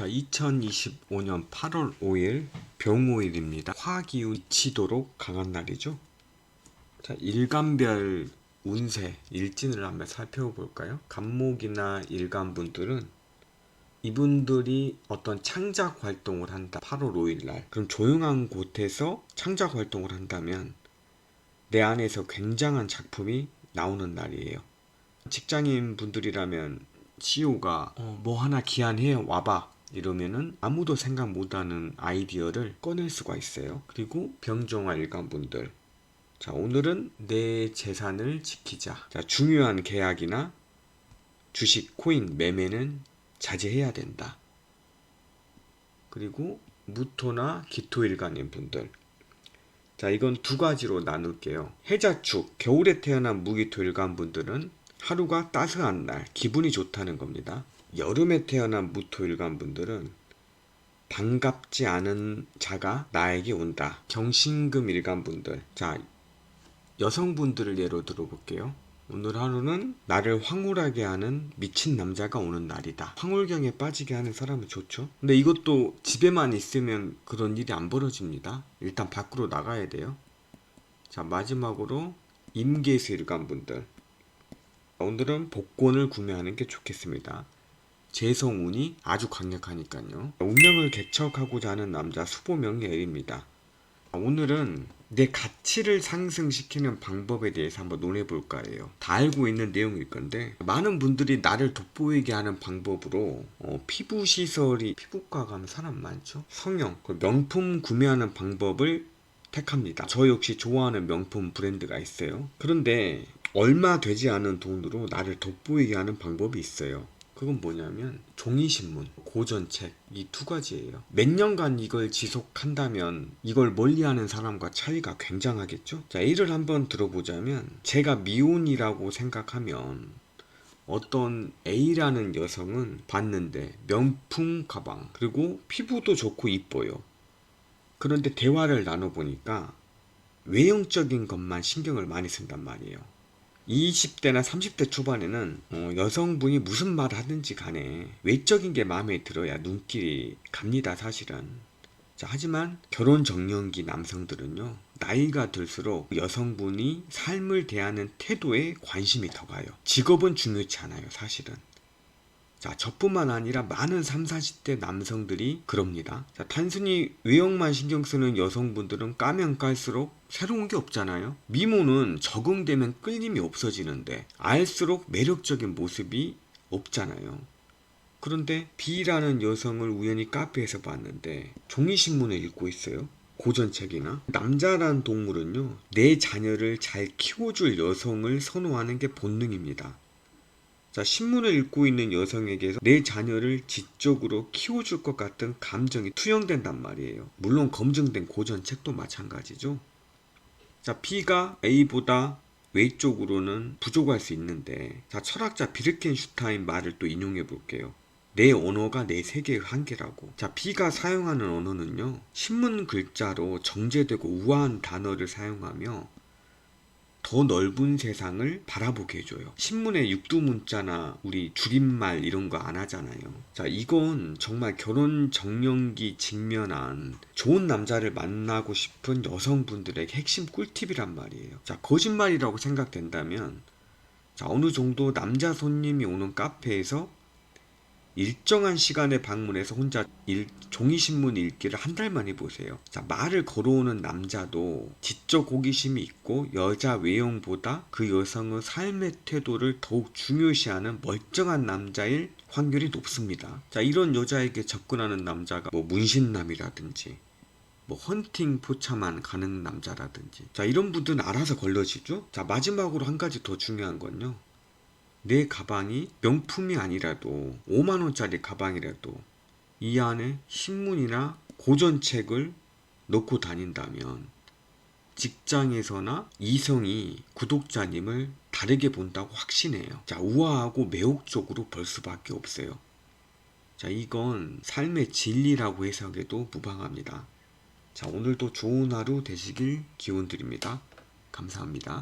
자, 2025년 8월 5일 병오일입니다. 화기운 미치도록 강한 날이죠. 자, 일간별 운세 일진을 한번 살펴볼까요? 간목이나 일간분들은 이분들이 어떤 창작 활동을 한다. 8월 5일 날. 그럼 조용한 곳에서 창작 활동을 한다면 내 안에서 굉장한 작품이 나오는 날이에요. 직장인 분들이라면 CEO가 어, 뭐 하나 기한해 와봐 이러면은 아무도 생각 못하는 아이디어를 꺼낼 수가 있어요. 그리고 병정화 일간분들 자 오늘은 내 재산을 지키자. 자 중요한 계약이나 주식, 코인 매매는 자제해야 된다. 그리고 무토나 기토일간인 분들 자 이건 두 가지로 나눌게요. 해자축 겨울에 태어난 무기토일간 분들은 하루가 따스한 날 기분이 좋다는 겁니다. 여름에 태어난 무토일간 분들은 반갑지 않은 자가 나에게 온다. 경신금 일간 분들 자 여성분들을 예로 들어볼게요. 오늘 하루는 나를 황홀하게 하는 미친 남자가 오는 날이다. 황홀경에 빠지게 하는 사람은 좋죠. 근데 이것도 집에만 있으면 그런 일이 안 벌어집니다. 일단 밖으로 나가야 돼요. 자, 마지막으로 임계수 일간 분들. 오늘은 복권을 구매하는 게 좋겠습니다. 재성운이 아주 강력하니까요. 운명을 개척하고자 하는 남자 수보명예일입니다. 오늘은 내 가치를 상승시키는 방법에 대해서 한번 논해볼까 해요. 다 알고 있는 내용일 건데 많은 분들이 나를 돋보이게 하는 방법으로 어, 피부 시설이 피부과 가면 사람 많죠. 성형, 그 명품 구매하는 방법을 택합니다. 저 역시 좋아하는 명품 브랜드가 있어요. 그런데 얼마 되지 않은 돈으로 나를 돋보이게 하는 방법이 있어요. 그건 뭐냐면 종이신문, 고전책 이 두 가지예요. 몇 년간 이걸 지속한다면 이걸 멀리하는 사람과 차이가 굉장하겠죠. 자, 예를 한번 들어보자면 제가 미혼이라고 생각하면 어떤 A라는 여성은 봤는데 명품 가방 그리고 피부도 좋고 이뻐요. 그런데 대화를 나눠보니까 외형적인 것만 신경을 많이 쓴단 말이에요. 20대나 30대 초반에는 어, 여성분이 무슨 말을 하든지 간에 외적인 게 마음에 들어야 눈길이 갑니다 사실은. 자, 하지만 결혼 정년기 남성들은요 나이가 들수록 여성분이 삶을 대하는 태도에 관심이 더 가요. 직업은 중요치 않아요 사실은 자, 저뿐만 아니라 많은 3, 40대 남성들이 그럽니다. 자, 단순히 외형만 신경 쓰는 여성분들은 까면 깔수록 새로운 게 없잖아요. 미모는 적응되면 끌림이 없어지는데 알수록 매력적인 모습이 없잖아요. 그런데 B라는 여성을 우연히 카페에서 봤는데 종이신문을 읽고 있어요. 고전책이나 남자란 동물은요 내 자녀를 잘 키워줄 여성을 선호하는 게 본능입니다. 자, 신문을 읽고 있는 여성에게서 내 자녀를 지적으로 키워줄 것 같은 감정이 투영된단 말이에요. 물론 검증된 고전 책도 마찬가지죠. 자, B가 A보다 외적으로는 부족할 수 있는데, 자, 철학자 비르켄슈타인 말을 또 인용해 볼게요. 내 언어가 내 세계의 한계라고. 자, B가 사용하는 언어는요, 신문 글자로 정제되고 우아한 단어를 사용하며 더 넓은 세상을 바라보게 해줘요. 신문에 육두문자나 우리 줄임말 이런 거 안 하잖아요. 자, 이건 정말 결혼 정년기 직면한 좋은 남자를 만나고 싶은 여성분들에게 핵심 꿀팁이란 말이에요. 자, 거짓말이라고 생각된다면, 자, 어느 정도 남자 손님이 오는 카페에서 일정한 시간에 방문해서 혼자 일, 종이신문 읽기를 한 달만 해보세요. 자, 말을 걸어오는 남자도 지적 호기심이 있고 여자 외형보다 그 여성의 삶의 태도를 더욱 중요시하는 멀쩡한 남자일 확률이 높습니다. 자, 이런 여자에게 접근하는 남자가 뭐 문신남이라든지 뭐 헌팅 포차만 가는 남자라든지 자, 이런 분들은 알아서 걸러지죠? 자, 마지막으로 한 가지 더 중요한 건요. 내 가방이 명품이 아니라도 5만 원짜리 가방이라도 이 안에 신문이나 고전책을 넣고 다닌다면 직장에서나 이성이 구독자님을 다르게 본다고 확신해요. 자, 우아하고 매혹적으로 볼 수밖에 없어요. 자, 이건 삶의 진리라고 해석해도 무방합니다. 자, 오늘도 좋은 하루 되시길 기원 드립니다. 감사합니다.